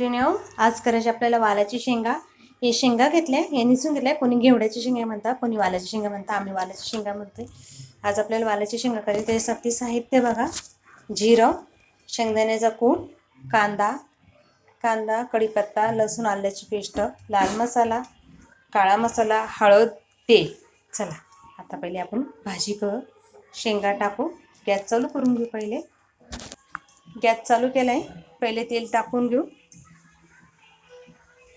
मैत्रिणी आज करायची आपल्याला वालाची शेंगा. हे शेंगा घेतल्या हे निसून घेतल्या. कोणी घेवड्याची शेंगा म्हणतात कोणी वालाची शेंगा म्हणतात. आम्ही वालाची शेंगा म्हणतोय. आज आपल्याला वालाची शेंगा करायची त्याच्यासाठी साहित्य बघा. जिरं शेंगदाण्याचा कूट कांदा कांदा कढीपत्ता लसूण आल्याची पेस्ट लाल मसाला काळा मसाला हळद तेल. चला आता पहिले आपण भाजी कर शेंगा टाकू. गॅस चालू करून घेऊ पहिले. गॅस चालू केला आहे पहिले तेल टाकून घेऊ.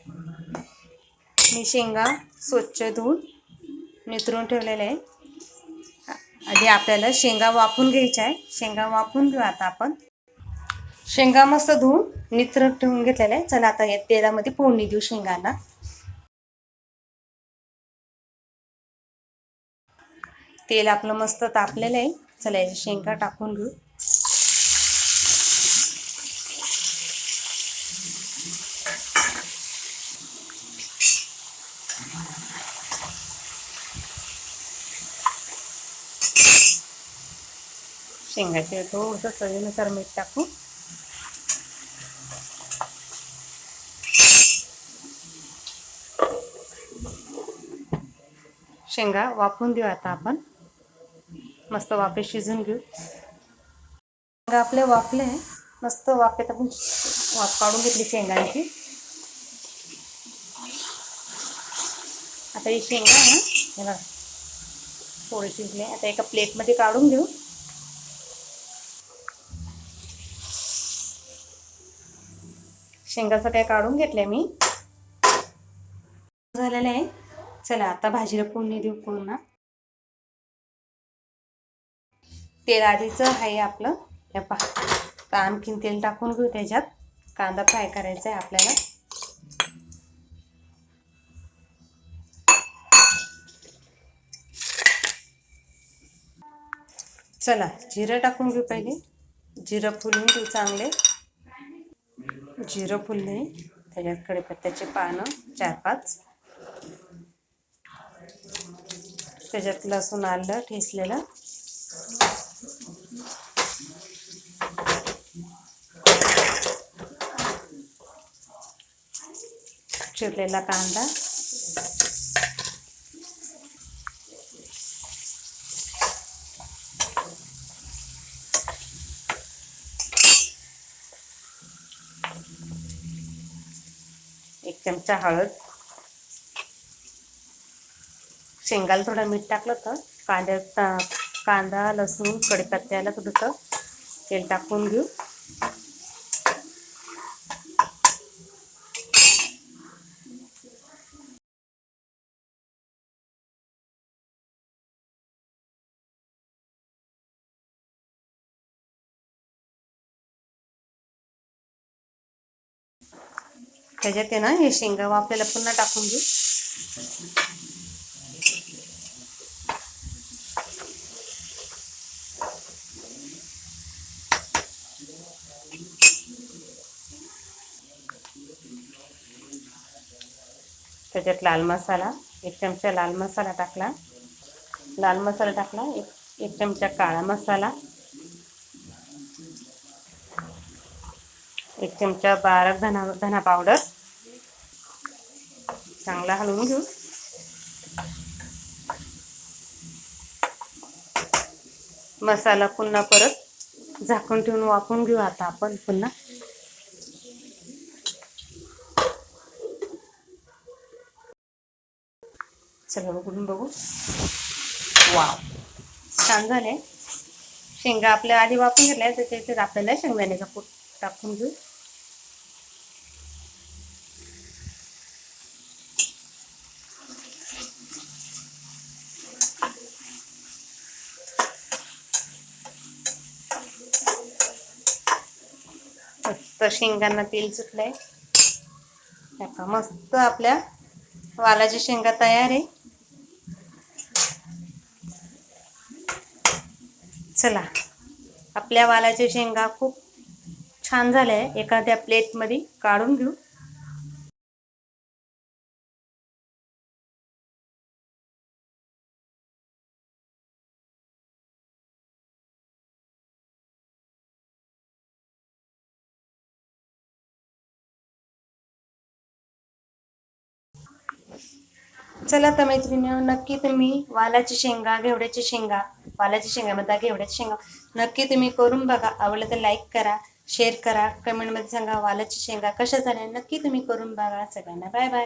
मी शेंगा स्वच्छ धुवून नितरून ठेवलेले आहे. आधी आपल्याला शेंगा वाफून घ्यायच्या आहे. शेंगा वाफून घेऊ आता आपण. शेंगा मस्त धुवून नित्र ठेवून घेतलेल्या आहे. चला आता या तेलामध्ये फोडणी देऊ शेंगांना. तेल आपलं मस्त तापलेलं आहे. चला याची शेंगा टाकून घेऊ. शेंगाचे थोडंसं चवीनुसार मीठ टाकू. शेंगा वाफून देऊ आता आपण. मस्त वाफे शिजून घेऊ. शेंगा आपले वाफले मस्त वाफेत आपण वाफ काढून घेतली शेंगांची. आता ही शेंगा ना हे बघा. थोडी शिजले आता एका प्लेटमध्ये काढून घेऊ. शेंगा सगळ्या काढून घेतल्या मी. झालेलं आहे. चला आता भाजीला फोडणी देऊ पूर्ण तेल आधीचं आहे आपलं. हे पहा. तर आणखीन तेल टाकून घेऊ त्याच्यात. कांदा फ्राय करायचा आहे आपल्याला. चला जिरं टाकून घेऊ पहिले. जिरं फुलून घेऊ चांगले. जिरं फुलले. त्याच्यात कढीपत्त्याचे पानं चार पाच. त्याच्यात लसूण आलं ठेसलेलं चिरलेला कांदा. चमचा हळद. शेंगाला थोडं मीठ टाकलं तर कांद्यात कांदा लसूण कढीपत्त्याला थोडंसं तेल टाकून घेऊ. त्याच्यात आहे ना हे शेंगा आपल्याला पुन्हा टाकून घेऊ त्याच्यात लाल मसाला एक चमचा लाल मसाला टाकला. लाल मसाला टाकला एक एक चमचा काळा मसाला. एक चमचा बारक धना धना पावडर चांगला हलवून घेऊ. मसाला पुन्हा परत झाकून ठेवून वापरून घेऊ आता आपण पुन्हा. चला उघडून बघू. वाव. छान झाले. शेंगा आपल्या आधी वापरून घेतल्या तर त्याच्यात आपल्याला शेंगदाण्याचा पूट टाकून घेऊ. मस्त शेंगांना तेल सुटलंय. का मस्त आपल्या वालाची शेंगा तयार आहे. चला आपल्या वालाच्या शेंगा खूप छान झाल्या. आहे एखाद्या प्लेटमध्ये काढून घेऊ. चला तर मैत्रिणी नक्की तुम्ही वालाची शेंगा घेवड्याची शेंगा वालाची शेंगा म्हणता घेवड्याची शेंगा नक्की तुम्ही करून बघा. आवडलं तर लाईक करा शेअर करा कमेंटमध्ये सांगा वालाची शेंगा कशा झाल्या नक्की तुम्ही करून बघा सगळ्यांना. Bye bye